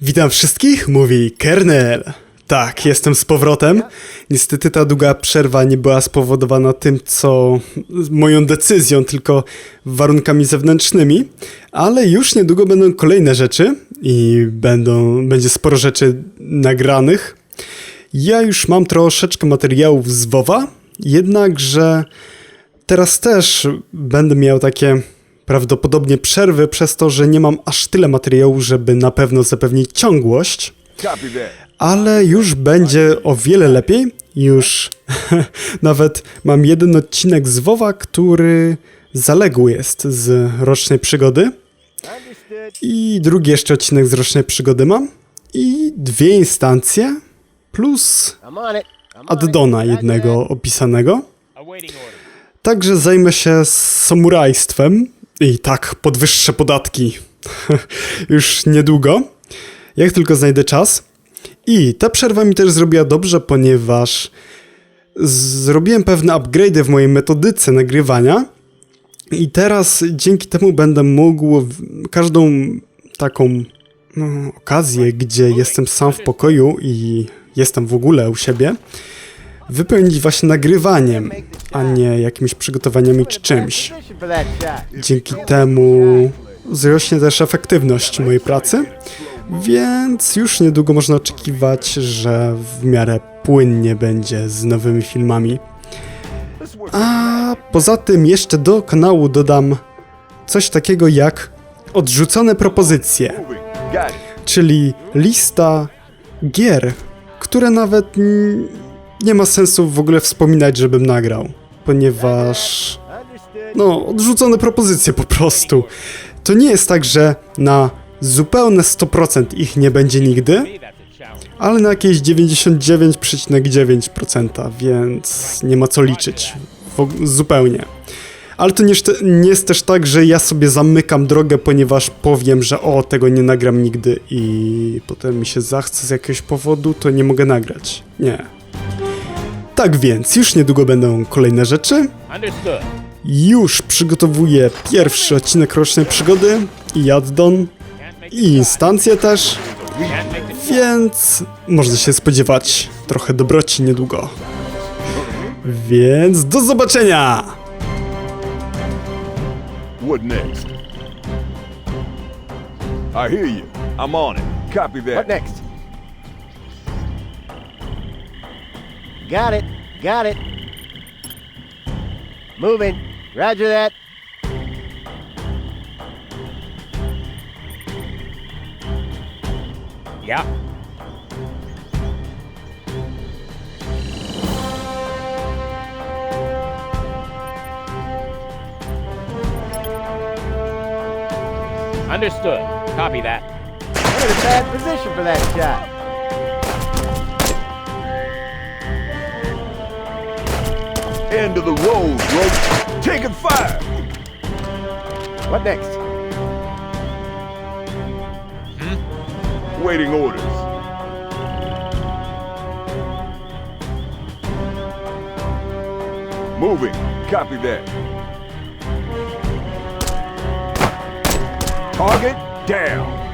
Witam wszystkich, mówi Kernel. Tak, jestem z powrotem. Niestety ta długa przerwa nie była spowodowana tym, co moją decyzją, tylko warunkami zewnętrznymi, ale już niedługo będą kolejne rzeczy i będą, będzie sporo rzeczy nagranych. Ja już mam troszeczkę materiałów z WoWa, jednakże teraz też będę miał takie prawdopodobnie przerwy przez to, że nie mam aż tyle materiału, żeby na pewno zapewnić ciągłość, ale już będzie o wiele lepiej. Już nawet mam jeden odcinek z WoWa, który zaległy jest z rocznej przygody i drugi jeszcze odcinek z rocznej przygody mam i dwie instancje plus addona jednego opisanego. Także zajmę się samurajstwem i tak podwyższę podatki. Już niedługo, jak tylko znajdę czas. I ta przerwa mi też zrobiła dobrze, ponieważ zrobiłem pewne upgrade'y w mojej metodyce nagrywania. I teraz dzięki temu będę mógł każdą taką no, okazję, gdzie jestem sam w pokoju i jestem w ogóle u siebie, wypełnić właśnie nagrywaniem, a nie jakimiś przygotowaniami czy czymś. Dzięki temu wzrośnie też efektywność mojej pracy, więc już niedługo można oczekiwać, że w miarę płynnie będzie z nowymi filmami. A poza tym jeszcze do kanału dodam coś takiego jak odrzucone propozycje, czyli lista gier, które nawet nie ma sensu w ogóle wspominać, żebym nagrał, ponieważ no, odrzucone propozycje po prostu. To nie jest tak, że na zupełne 100% ich nie będzie nigdy, ale na jakieś 99,9%, więc nie ma co liczyć. Zupełnie. Ale to nie, nie jest też tak, że ja sobie zamykam drogę, ponieważ powiem, że o, tego nie nagram nigdy i potem mi się zachce z jakiegoś powodu, to nie mogę nagrać. Nie. Tak więc, już niedługo będą kolejne rzeczy. Już przygotowuję pierwszy odcinek rocznej przygody i addon i instancje też, więc można się spodziewać trochę dobroci niedługo. Więc do zobaczenia! What next? I hear you. I'm on it. Copy that. What next? Got it. Got it. Moving. Roger that. Yeah. Understood. Copy that. I'm a bad position for that shot. End of the road, bro. Taking fire. What next? Hmm? Waiting orders. Moving. Copy that. Target down.